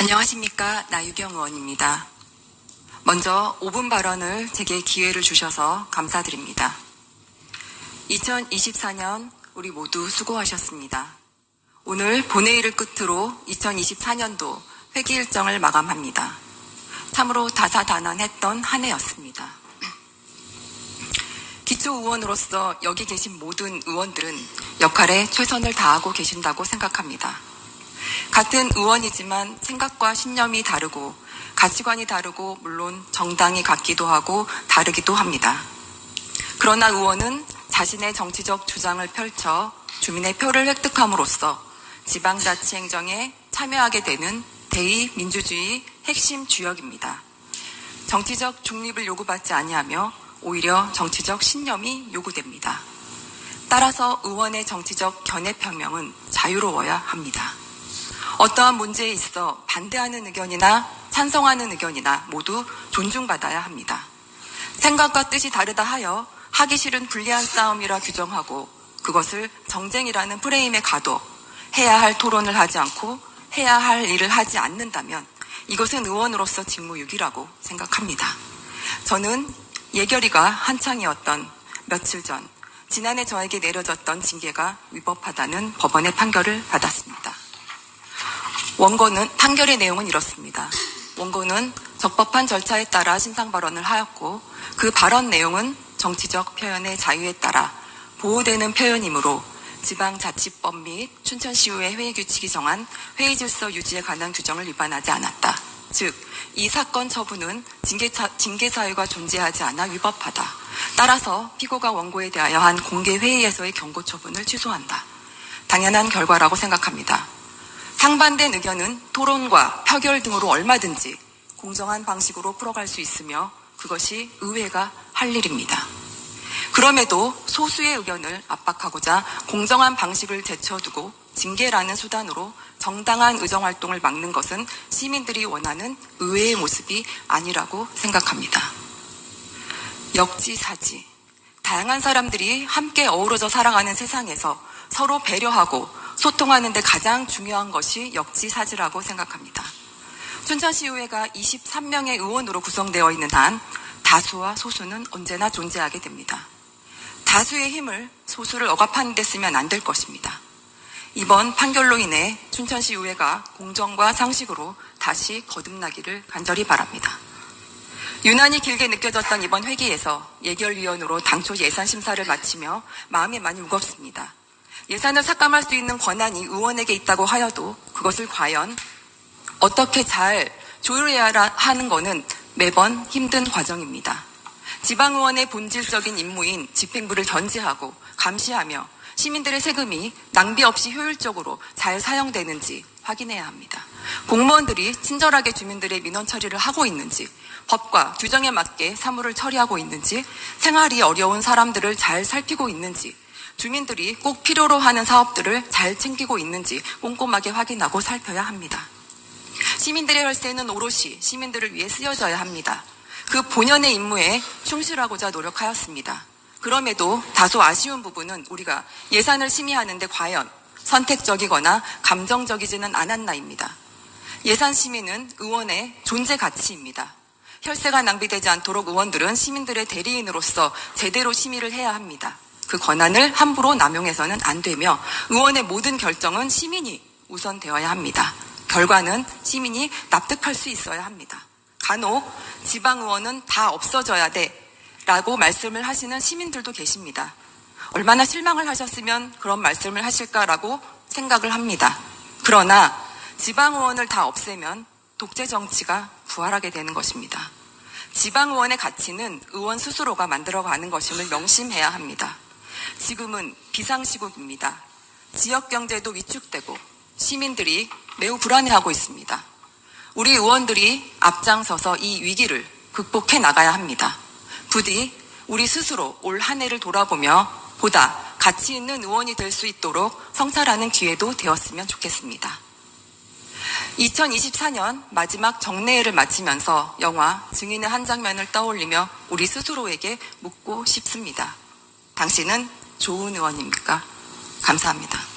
안녕하십니까. 나유경 의원입니다. 먼저 5분 발언을 제게 기회를 주셔서 감사드립니다. 2024년 우리 모두 수고하셨습니다. 오늘 본회의를 끝으로 2024년도 회기 일정을 마감합니다. 참으로 다사다난했던 한 해였습니다. 기초 의원으로서 여기 계신 모든 의원들은 역할에 최선을 다하고 계신다고 생각합니다. 같은 의원이지만 생각과 신념이 다르고 가치관이 다르고 물론 정당이 같기도 하고 다르기도 합니다. 그러나 의원은 자신의 정치적 주장을 펼쳐 주민의 표를 획득함으로써 지방자치 행정에 참여하게 되는 대의민주주의 핵심 주역입니다. 정치적 중립을 요구받지 아니하며 오히려 정치적 신념이 요구됩니다. 따라서 의원의 정치적 견해 표명은 자유로워야 합니다. 어떠한 문제에 있어 반대하는 의견이나 찬성하는 의견이나 모두 존중받아야 합니다. 생각과 뜻이 다르다 하여 하기 싫은 불리한 싸움이라 규정하고 그것을 정쟁이라는 프레임에 가둬 해야 할 토론을 하지 않고 해야 할 일을 하지 않는다면 이것은 의원으로서 직무유기라고 생각합니다. 저는 예결위가 한창이었던 며칠 전 지난해 저에게 내려졌던 징계가 위법하다는 법원의 판결을 받았습니다. 원고는 판결의 내용은 이렇습니다. 원고는 적법한 절차에 따라 신상 발언을 하였고 그 발언 내용은 정치적 표현의 자유에 따라 보호되는 표현이므로 지방자치법 및 춘천시의회 회의 규칙이 정한 회의 질서 유지에 관한 규정을 위반하지 않았다. 즉, 이 사건 처분은 징계차, 징계 사유가 존재하지 않아 위법하다. 따라서 피고가 원고에 대하여 한 공개 회의에서의 경고 처분을 취소한다. 당연한 결과라고 생각합니다. 상반된 의견은 토론과 표결 등으로 얼마든지 공정한 방식으로 풀어갈 수 있으며 그것이 의회가 할 일입니다. 그럼에도 소수의 의견을 압박하고자 공정한 방식을 제쳐두고 징계라는 수단으로 정당한 의정 활동을 막는 것은 시민들이 원하는 의회의 모습이 아니라고 생각합니다. 역지사지. 다양한 사람들이 함께 어우러져 살아가는 세상에서 서로 배려하고 소통하는데 가장 중요한 것이 역지사지라고 생각합니다. 춘천시의회가 23명의 의원으로 구성되어 있는 한 다수와 소수는 언제나 존재하게 됩니다. 다수의 힘을 소수를 억압하는 데 쓰면 안 될 것입니다. 이번 판결로 인해 춘천시 의회가 공정과 상식으로 다시 거듭나기를 간절히 바랍니다. 유난히 길게 느껴졌던 이번 회기에서 예결위원으로 당초 예산 심사를 마치며 마음이 많이 무겁습니다. 예산을 삭감할 수 있는 권한이 의원에게 있다고 하여도 그것을 과연 어떻게 잘 조율해야 하는 것은 매번 힘든 과정입니다. 지방의원의 본질적인 임무인 집행부를 견제하고 감시하며 시민들의 세금이 낭비 없이 효율적으로 잘 사용되는지 확인해야 합니다. 공무원들이 친절하게 주민들의 민원 처리를 하고 있는지, 법과 규정에 맞게 사무를 처리하고 있는지, 생활이 어려운 사람들을 잘 살피고 있는지, 주민들이 꼭 필요로 하는 사업들을 잘 챙기고 있는지 꼼꼼하게 확인하고 살펴야 합니다. 시민들의 혈세는 오롯이 시민들을 위해 쓰여져야 합니다. 그 본연의 임무에 충실하고자 노력하였습니다. 그럼에도 다소 아쉬운 부분은 우리가 예산을 심의하는데 과연 선택적이거나 감정적이지는 않았나입니다. 예산 심의는 의원의 존재 가치입니다. 혈세가 낭비되지 않도록 의원들은 시민들의 대리인으로서 제대로 심의를 해야 합니다. 그 권한을 함부로 남용해서는 안 되며 의원의 모든 결정은 시민이 우선 되어야 합니다. 결과는 시민이 납득할 수 있어야 합니다. 간혹 지방의원은 다 없어져야 돼 라고 말씀을 하시는 시민들도 계십니다. 얼마나 실망을 하셨으면 그런 말씀을 하실까라고 생각을 합니다. 그러나 지방의원을 다 없애면 독재 정치가 부활하게 되는 것입니다. 지방의원의 가치는 의원 스스로가 만들어가는 것임을 명심해야 합니다. 지금은 비상시국입니다. 지역 경제도 위축되고 시민들이 매우 불안해하고 있습니다. 우리 의원들이 앞장서서 이 위기를 극복해 나가야 합니다. 부디 우리 스스로 올 한 해를 돌아보며 보다 가치 있는 의원이 될 수 있도록 성찰하는 기회도 되었으면 좋겠습니다. 2024년 마지막 정례회를 마치면서 영화 증인의 한 장면을 떠올리며 우리 스스로에게 묻고 싶습니다. 당신은 좋은 의원입니까? 감사합니다.